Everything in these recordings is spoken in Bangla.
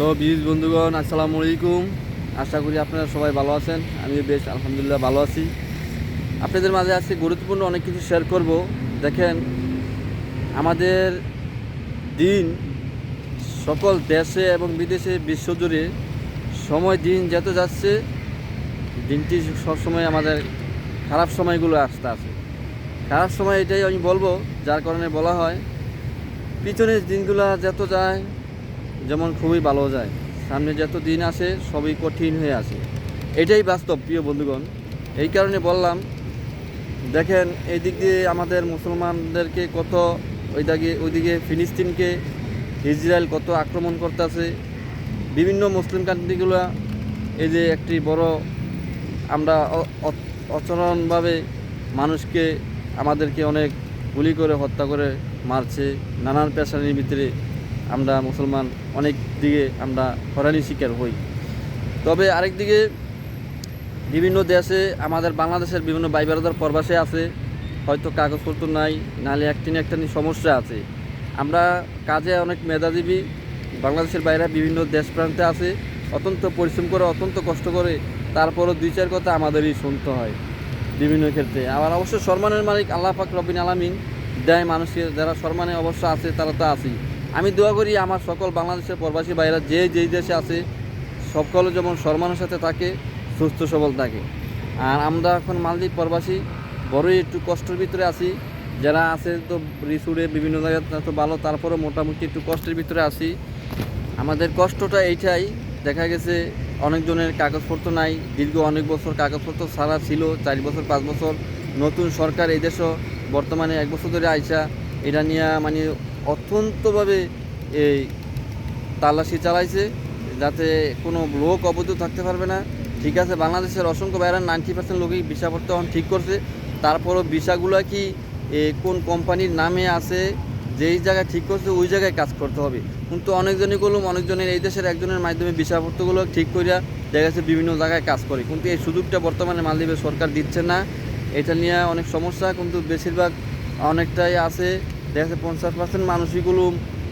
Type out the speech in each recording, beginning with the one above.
হ্যালো বীজ বন্ধুগণ, আসসালামু আলাইকুম। আশা করি আপনারা সবাই ভালো আছেন। আমি বেশ, আলহামদুলিল্লাহ ভালো আছি। আপনাদের মাঝে আজকে গুরুত্বপূর্ণ অনেক কিছু শেয়ার করব। দেখেন, আমাদের দিন সকল দেশে এবং বিদেশে বিশ্বজুড়ে সময়, দিন যত যাচ্ছে, দিনটি সবসময় আমাদের খারাপ সময়গুলো আসতে আছে। খারাপ সময় এটাই আমি বলব, যার কারণে বলা হয়, পিছনের দিনগুলো যত যায় যেমন খুবই ভালো যায়। সামনে যত দিন আসে, সবই কঠিন হয়ে আসে। এটাই বাস্তব, প্রিয় বন্ধুগণ। এই কারণে বললাম, দেখেন এই দিক দিয়ে আমাদের মুসলমানদেরকে কত ওই দিকে ওইদিকে ফিলিস্তিনকে ইসরায়েল কত আক্রমণ করতেছে। বিভিন্ন মুসলিম কান্ট্রিগুলো, এই যে একটি বড় আমরা অচরণভাবে মানুষকে আমাদেরকে অনেক গুলি করে হত্যা করে মারছে, নানান পেশানির ভিতরে। আমরা মুসলমান অনেক দিকে আমরা হরানি শিকার হই। তবে আরেক দিকে বিভিন্ন দেশে, আমাদের বাংলাদেশের বিভিন্ন ভাই বেড়াদার প্রবাসে আছে, হয়তো কাগজপত্র নাই নাহলে একটি না একটি সমস্যা আছে। আমরা কাজে অনেক মেধাজীবী, বাংলাদেশের বাইরে বিভিন্ন দেশ প্রান্তে আছে, অত্যন্ত পরিশ্রম করে, অত্যন্ত কষ্ট করে, তারপরও দুই চার কথা আমাদেরই শুনতে হয় বিভিন্ন ক্ষেত্রে। আবার অবশ্য সম্মানের মালিক আল্লাহ পাক রবিন আলামিন, দেয় মানুষের যারা সম্মানে অবশ্য আছে, তারা তো আছেই। আমি দোয়া করি আমার সকল বাংলাদেশের প্রবাসী ভাইরা যে যেই দেশে আছে, সকলে যেমন সম্মানের সাথে থাকে, সুস্থ সবল থাকে। আর আমরা এখন মালদ্বীপ প্রবাসী, বড়ই একটু কষ্টের ভিতরে আছি। যারা আছে তো রিসুরে বিভিন্ন জায়গায় তো ভালো তারপরে মোটামুটি একটু কষ্টের ভিতরে আছি। আমাদের কষ্টটা এইটাই, দেখা গেছে অনেকজনের কাগজপত্র নাই, দীর্ঘ অনেক বছর কাগজপত্র ছাড়া ছিল, চার বছর, পাঁচ বছর। নতুন সরকার এই দেশও বর্তমানে এক বছর ধরে আইসা, এটা নিয়ে মানে অত্যন্তভাবে এই তালাশি চালাইছে যাতে কোনো লোক অবৈধ থাকতে পারবে না। ঠিক আছে, বাংলাদেশের অসংখ্য বাইরে নাইনটি পার্সেন্ট লোকই ভিসাপত্র এখন ঠিক করছে। তারপরও ভিসাগুলো কি কোন কোম্পানির নামে আছে, যেই জায়গায় ঠিক করছে, ওই জায়গায় কাজ করতে হবে। কিন্তু অনেকজনই করলাম অনেকজনের এই দেশের একজনের মাধ্যমে ভিসাপত্রগুলো ঠিক করিয়া দেখা যাচ্ছে বিভিন্ন জায়গায় কাজ করে। কিন্তু এই সুযোগটা বর্তমানে মালদ্বীপের সরকার দিচ্ছে না। এটা নিয়ে অনেক সমস্যা, কিন্তু বেশিরভাগ অনেকটাই আছে। দেখা যাচ্ছে পঞ্চাশ পার্সেন্ট মানুষগুলো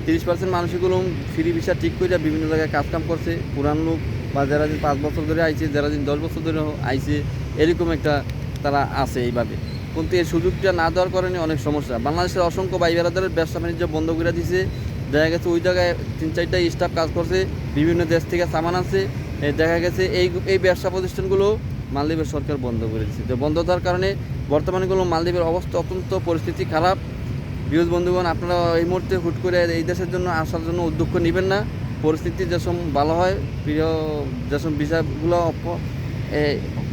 তিরিশ পার্সেন্ট মানুষগুলো ফ্রি ভিসা ঠিক করিয়া বিভিন্ন জায়গায় কাজকাম করছে। পুরান লোক বা যারা দিন পাঁচ বছর ধরে আইছে, যারা দিন দশ বছর ধরে আইছে, এরকম একটা তারা আছে এইভাবে। কিন্তু এই সুযোগটা না দেওয়ার কারণে অনেক সমস্যা। বাংলাদেশের অসংখ্য ভাই বেড়াদারের ব্যবসা বাণিজ্য বন্ধ করে দিছে। দেখা গেছে ওই জায়গায় তিন চারটা স্টাফ কাজ করছে, বিভিন্ন দেশ থেকে সামান আছে দেখা গেছে এই এই ব্যবসা প্রতিষ্ঠানগুলো মালদ্বীপের সরকার বন্ধ করে দিচ্ছে তো বন্ধ দেওয়ার কারণে বর্তমানেগুলো মালদ্বীপের অবস্থা অত্যন্ত পরিস্থিতি খারাপ। বিরোধ বন্ধুগণ, আপনারা এই মুহূর্তে হুট করে এই দেশের জন্য আসার জন্য উদ্যোগ নেবেন না। পরিস্থিতি যেসব ভালো হয়, প্রিয় যেসব বিষয়গুলো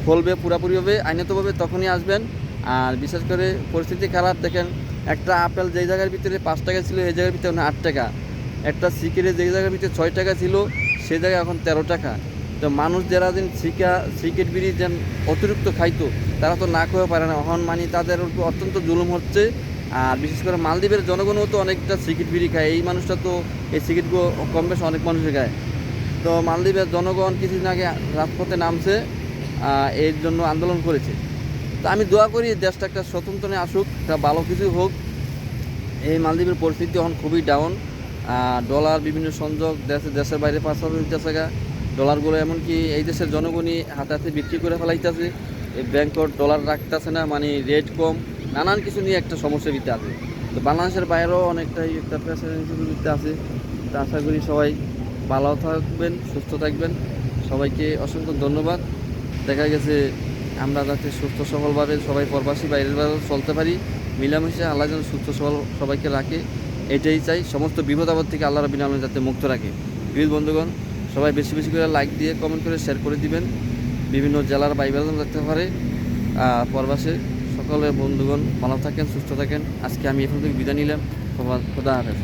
খুলবে পুরাপুরিভাবে আইনতভাবে তখনই আসবেন। আর বিশেষ করে পরিস্থিতি খারাপ, দেখেন, একটা আপেল যেই জায়গার ভিতরে পাঁচ টাকা ছিল, এই জায়গার ভিতরে আট টাকা। একটা সিকেরে যেই জায়গার ভিতরে ছয় টাকা ছিল, সেই জায়গায় এখন তেরো টাকা। তো মানুষ যারা দিন সিকা সিকেট বিড়ি যেন অতিরিক্ত খাইতো, তারা তো না খেয়ে পারে না। এখন মানে তাদের অত্যন্ত জুলুম হচ্ছে। আর বিশেষ করে মালদ্বীপের জনগণও তো অনেকটা সিকিট বিড়ি খায়। এই মানুষটা তো এই সিগারেটগুলো কম বেশ অনেক মানুষই খায়। তো মালদ্বীপের জনগণ কিছুদিন আগে রাজপথে নামছে এর জন্য আন্দোলন করেছে। তো আমি দোয়া করি দেশটা একটা স্বতন্ত্র আসুক, একটা ভালো কিছু হোক। এই মালদ্বীপের পরিস্থিতি এখন খুবই ডাউন ডলার বিভিন্ন সংযোগ, দেশে দেশের বাইরে পাচার হইতেছে ডলারগুলো এমনকি এই দেশের জনগণই হাতে হাতে বিক্রি করে ফেলাইতেছে। এই ব্যাংকর ডলার রাখতেছে না মানে রেট কম। নানান কিছু নিয়ে একটা সমস্যা ভিতরে আছে। তো বাংলাদেশের বাইরেও অনেকটাই একটা প্রেশার ভিতরে আছে। তো আশা করি সবাই ভালো থাকবেন সুস্থ থাকবেন। সবাইকে অসংখ্য ধন্যবাদ। দেখা গেছে আমরা যাতে সুস্থ সবলভাবে সবাই প্রবাসী বাইরের বাইরেও চলতে পারি। মিলামিশে আল্লাহ যেন সুস্থ সবল সবাইকে রাখে এটাই চাই। সমস্ত বিপদ আপদ থেকে আল্লাহ রবিন যাতে মুক্ত রাখে। প্রিয় বন্ধুগণ সবাই বেশি বেশি করে লাইক দিয়ে কমেন্ট করে শেয়ার করে দিবেন। বিভিন্ন জেলার বাইবেল থাকতে পারে আহ, প্রবাসে। সকলের বন্ধুগণ ভালো থাকেন সুস্থ থাকেন। আজকে আমি এখান থেকে বিদায় নিলাম। খোদা হাফেজ।